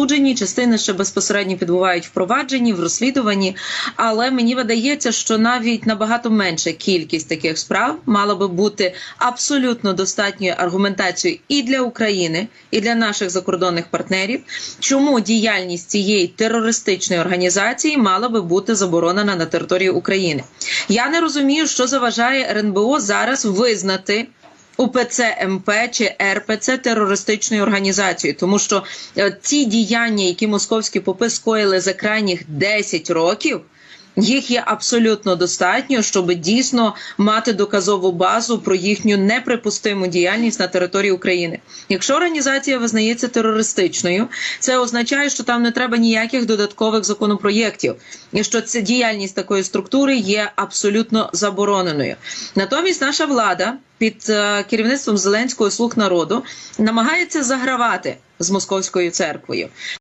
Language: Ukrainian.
засуджені, частини ще безпосередньо підбувають впровадженні в розслідуванні. Але мені видається, що навіть набагато менша кількість таких справ мала би бути абсолютно достатньою аргументацією і для України, і для наших закордонних партнерів, чому діяльність цієї терористичної організації мала би бути заборонена на території України. Я не розумію, що заважає РНБО зараз визнати. УПЦ МП чи РПЦ терористичною організацією, тому що ці діяння, які московські попи скоїли за крайніх 10 років, їх є абсолютно достатньо, щоб дійсно мати доказову базу про їхню неприпустиму діяльність на території України. Якщо організація визнається терористичною, це означає, що там не треба ніяких додаткових законопроєктів, і що ця діяльність такої структури є абсолютно забороненою. Натомість наша влада під е, керівництвом Зеленського слуг народу намагається загравати з московською церквою.